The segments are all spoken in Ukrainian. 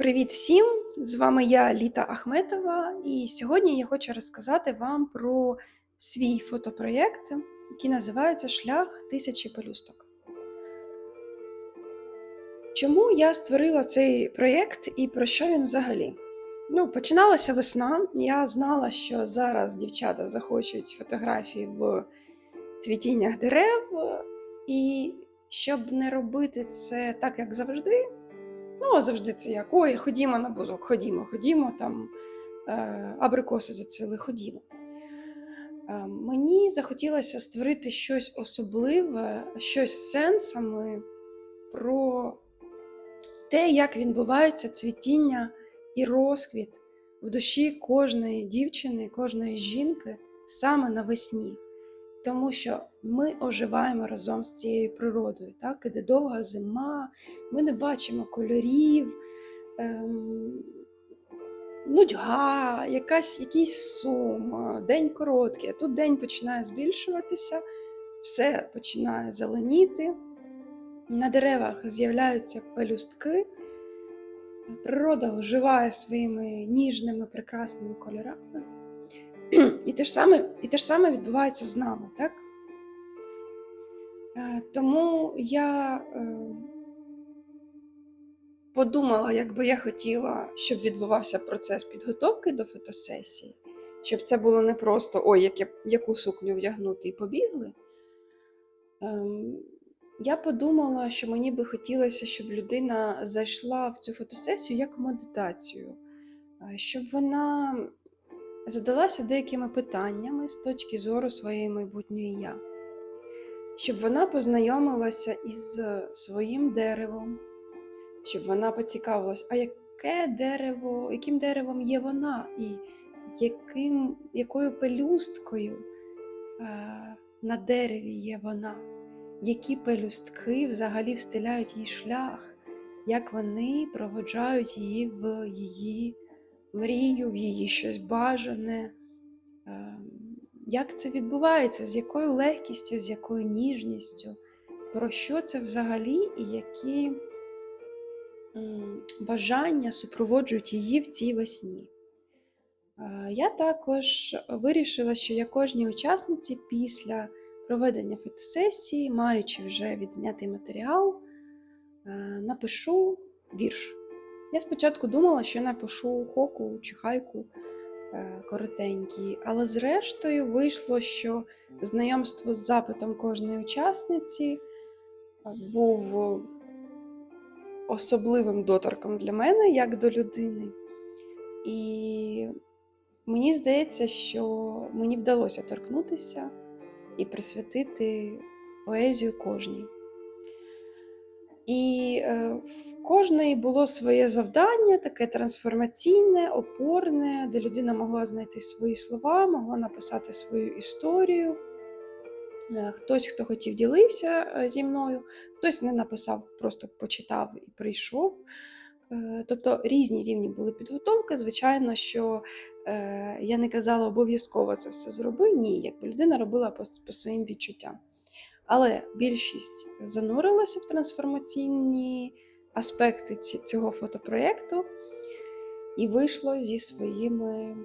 Привіт всім! З вами я Літа Ахметова, і сьогодні я хочу розказати вам про свій фотопроєкт, який називається Шлях тисячі пелюсток. Чому я створила цей проєкт і про що він взагалі? Ну, починалася весна. Я знала, що зараз дівчата захочуть фотографії в цвітіннях дерев, і щоб не робити це так, як завжди. Ну, завжди це як, ой, ходімо на бузок, ходімо, ходімо, там е, абрикоси зацвіли, ходімо. Е, мені захотілося створити щось особливе, щось з сенсами про те, як відбувається цвітіння і розквіт в душі кожної дівчини, кожної жінки саме навесні. Тому що ми оживаємо разом з цією природою. Так? Іде довга зима, ми не бачимо кольорів, ем, нудьга, якась, якийсь сум, день короткий, а тут день починає збільшуватися, все починає зеленіти. На деревах з'являються пелюстки, природа оживає своїми ніжними, прекрасними кольорами. І те ж саме і те ж саме відбувається з нами, так? Е, Тому я е, подумала, як би я хотіла, щоб відбувався процес підготовки до фотосесії, щоб це було не просто ой, як я, яку сукню вдягнути і побігли. Ем, Я подумала, що мені би хотілося, щоб людина зайшла в цю фотосесію як медитацію, е, щоб вона задалася деякими питаннями з точки зору своєї майбутньої я, щоб вона познайомилася із своїм деревом, щоб вона поцікавилась, а яке дерево, яким деревом є вона, і яким, якою пелюсткою е, на дереві є вона, які пелюстки взагалі встиляють їй шлях, як вони проводжають її в її мрію, в її щось бажане. Ем, Як це відбувається, з якою легкістю, з якою ніжністю, про що це взагалі і які бажання супроводжують її в цій весні? Е, Я також вирішила, що я кожній учасниці після проведення фотосесії, маючи вже відзнятий матеріал, е, напишу вірш. Я спочатку думала, що напишу хоку чи хайку коротенький, але зрештою вийшло, що знайомство з запитом кожної учасниці е, був особливим доторком для мене, як до людини. І мені здається, що мені вдалося торкнутися і присвятити поезію кожній. І е, в кожної було своє завдання, таке трансформаційне, опорне, де людина могла знайти свої слова, могла написати свою історію. Е, Хтось, хто хотів, ділився е, зі мною, хтось не написав, просто почитав і прийшов. Тобто різні рівні були підготовки. Звичайно, що я не казала обов'язково це все зроби. Ні, якби людина робила по, по своїм відчуттям. Але більшість занурилася в трансформаційні аспекти цього фотопроєкту і вийшло зі своїми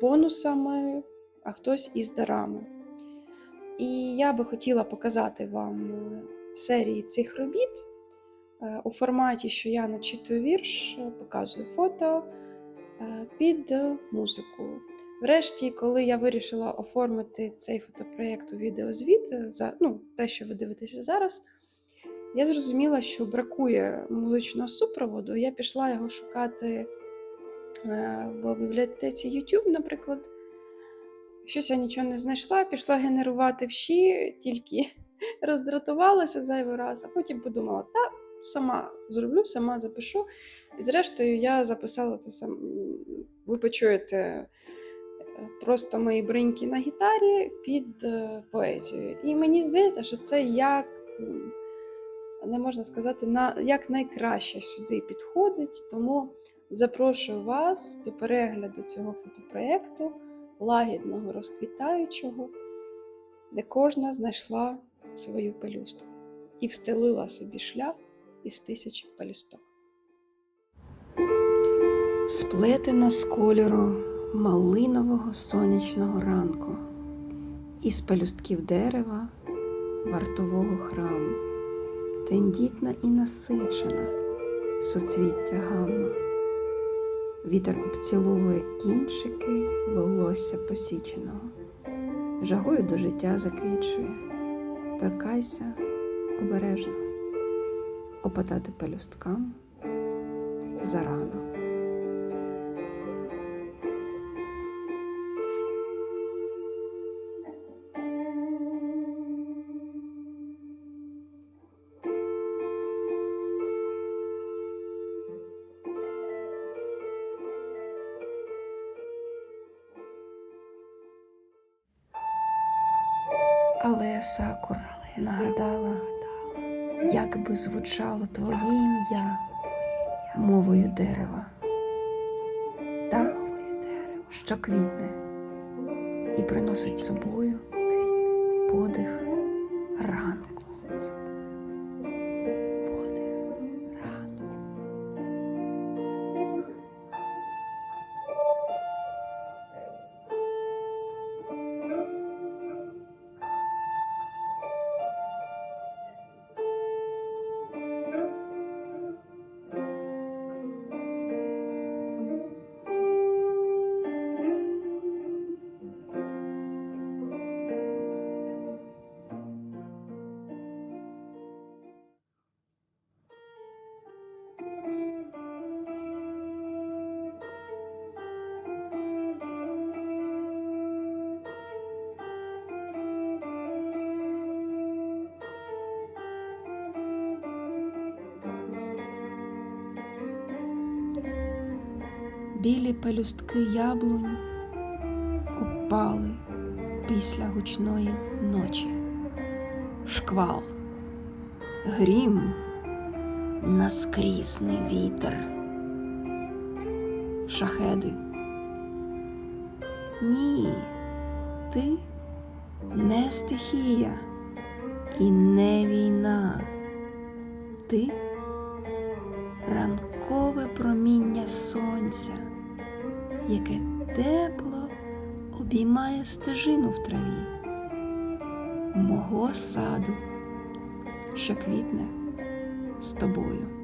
бонусами, а хтось із дарами. І я би хотіла показати вам е, серії цих робіт е, у форматі, що я начитую вірш, е, показую фото під музику. Врешті, коли я вирішила оформити цей фотопроєкт у відеозвіт, за ну, те, що ви дивитеся зараз, я зрозуміла, що бракує музичного супроводу. Я пішла його шукати е, в бібліотеці YouTube, наприклад. Щось я нічого не знайшла, пішла генерувати вші, тільки роздратувалася зайвий раз, а потім подумала, та сама зроблю, сама запишу. І зрештою, я записала це сам. Ви почуєте просто мої бриньки на гітарі під е, поезією. І мені здається, що це як не можна сказати, на як найкраще сюди підходить. Тому запрошую вас до перегляду цього фотопроєкту, лагідного, розквітаючого, де кожна знайшла свою пелюстку і встелила собі шлях із тисячі пелюсток. сплетена з кольору малинового сонячного ранку, із пелюстків дерева вартового храму, тендітна і насичена суцвіття гамма. Вітер обціловує кінчики волосся посіченого, жагою до життя заквічує, торкайся обережно, опадати пелюсткам зарано. Але Сакур нагадала, як би звучало твоє ім'я мовою дерева, та, що квітне і приносить собою подих ранку. Білі пелюстки яблунь опали після гучної ночі. Шквал, грім, наскрізний вітер. Шахеди. Ні, ти не стихія і не війна. Ти ранкове проміння сонця, яке тепло обіймає стежину в траві, мого саду, що квітне з тобою.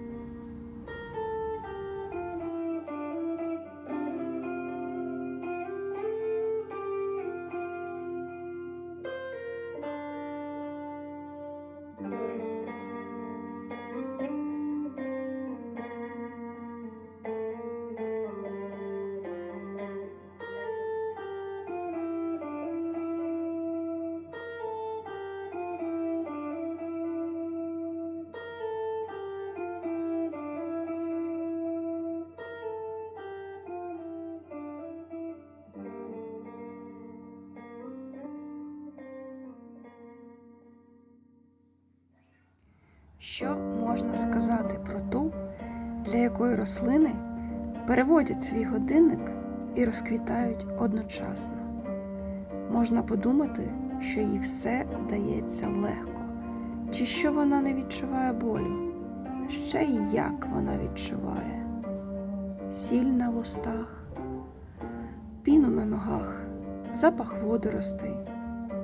Що можна сказати про ту, для якої рослини переводять свій годинник і розквітають одночасно? Можна подумати, що їй все дається легко, чи що вона не відчуває болю, ще й як вона відчуває сіль на вустах, піну на ногах, запах водоростей,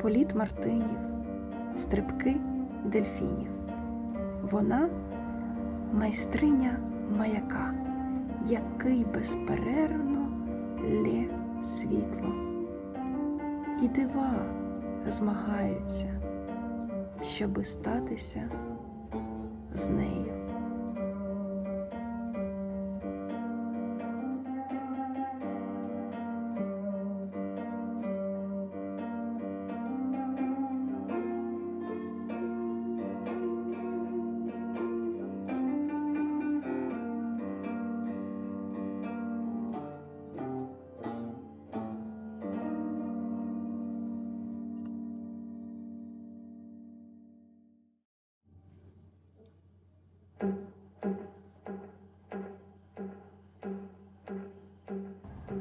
політ мартинів, стрибки дельфінів. Вона майстриня маяка, який безперервно лє світло. І дива змагаються, щоби статися з нею.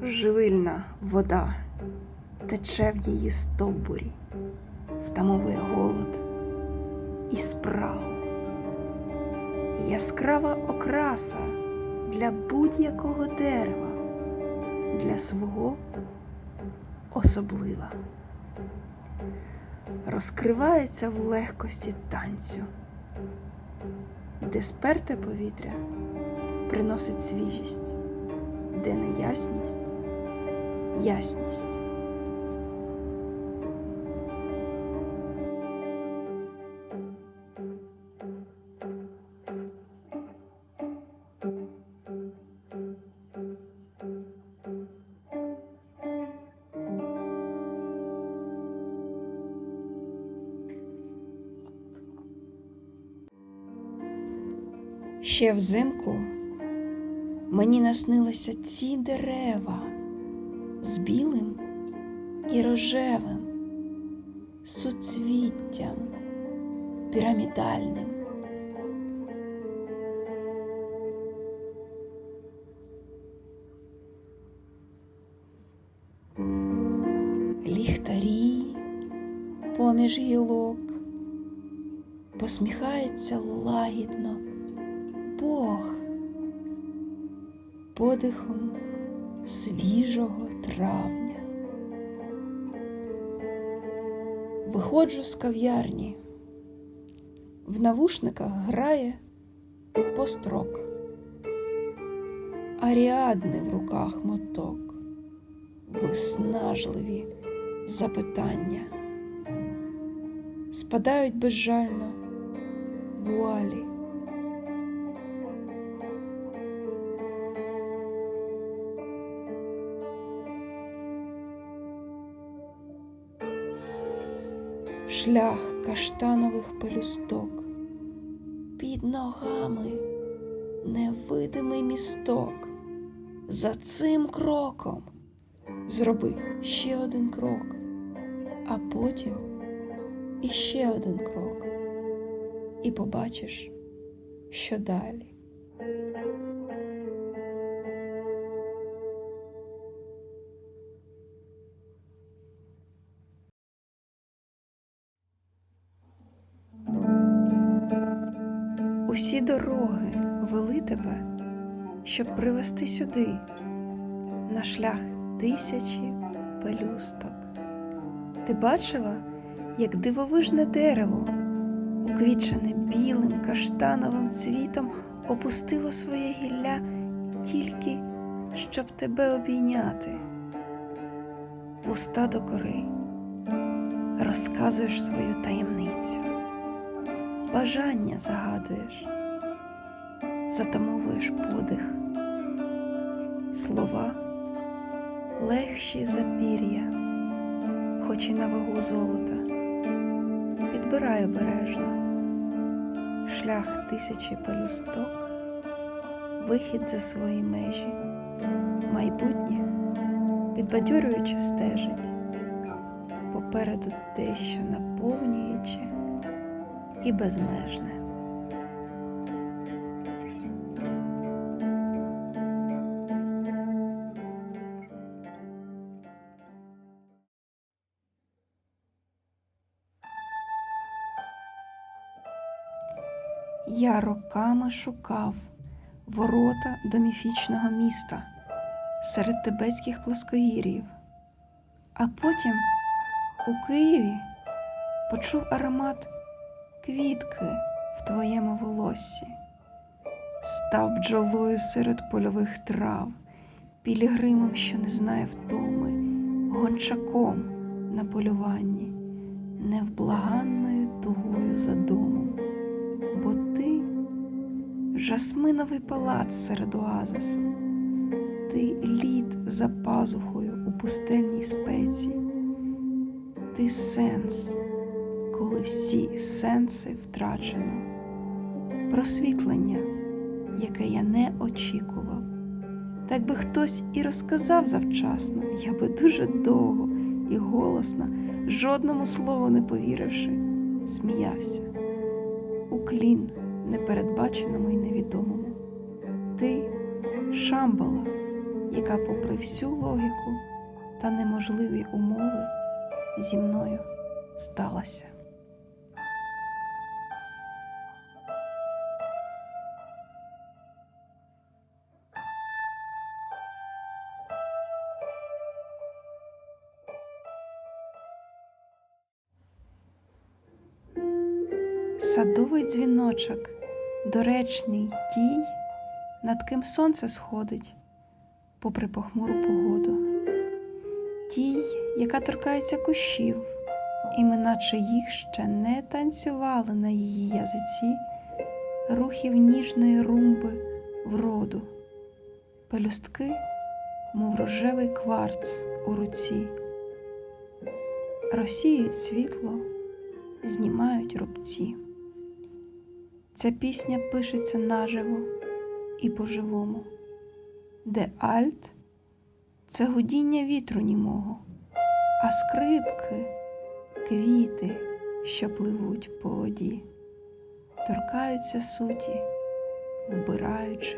Живильна вода тече в її стовбурі, втамовує голод і спрагу. Яскрава окраса для будь-якого дерева, для свого особлива. Розкривається в легкості танцю, де сперте повітря приносить свіжість, де неясність ясність. Ще взимку мені наснилися ці дерева з білим і рожевим суцвіттям пірамідальним. Ліхтарі поміж гілок посміхається лагідно Бог подихом свіжого травня. Виходжу з кав'ярні, в навушниках грає построк, аріадни в руках моток, виснажливі запитання, спадають безжально вуалі. Шлях каштанових пелюсток, під ногами невидимий місток. За цим кроком зроби ще один крок, а потім іще один крок, і побачиш, що далі. Усі дороги вели тебе, щоб привести сюди, на шлях тисячі пелюсток. Ти бачила, як дивовижне дерево, уквічене білим каштановим цвітом, опустило своє гілля тільки, щоб тебе обійняти. Уста до кори, розказуєш свою таємницю бажання загадуєш, затамовуєш подих, слова легші за пір'я, хоч і на вагу золота, підбирай обережно шлях тисячі пелюсток, вихід за свої межі, майбутнє підбадьорюючи стежить, попереду дещо наповнюючи і безмежне. Я роками шукав ворота до міфічного міста серед тибетських плоскогір'їв, а потім у Києві почув аромат квітки в твоєму волоссі, став бджолою серед польових трав, пілігримом, що не знає втоми, гончаком на полюванні, невблаганною тугою за домом, бо ти жасминовий палац серед оазису, ти лід за пазухою у пустельній спеці, ти сенс коли всі сенси втрачено, просвітлення, яке я не очікував. Так би хтось і розказав завчасно, я би дуже довго і голосно, жодному слову не повіривши, сміявся. Уклін непередбаченому і невідомому. Ти шамбала, яка, попри всю логіку та неможливі умови, зі мною сталася. Садовий дзвіночок, доречний тій, над ким сонце сходить, попри похмуру погоду. Тій, яка торкається кущів, іменаче їх ще не танцювали на її язиці рухів ніжної румби вроду, пелюстки, мов рожевий кварц у руці, розсіюють світло, знімають рубці. Ця пісня пишеться наживо і по-живому, де альт це гудіння вітру німого, а скрипки квіти, що пливуть по воді, торкаються суті, вбираючи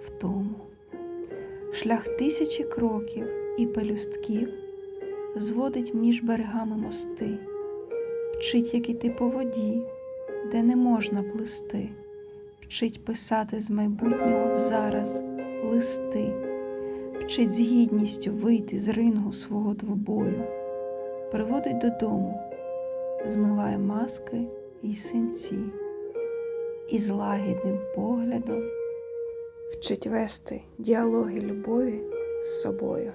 втому. Шлях тисячі кроків і пелюстків зводить між берегами мости, вчить, як іти по воді, де не можна плисти, вчить писати з майбутнього в зараз листи, вчить з гідністю вийти з рингу свого двобою, приводить додому, змиває маски й синці, і з лагідним поглядом вчить вести діалоги любові з собою.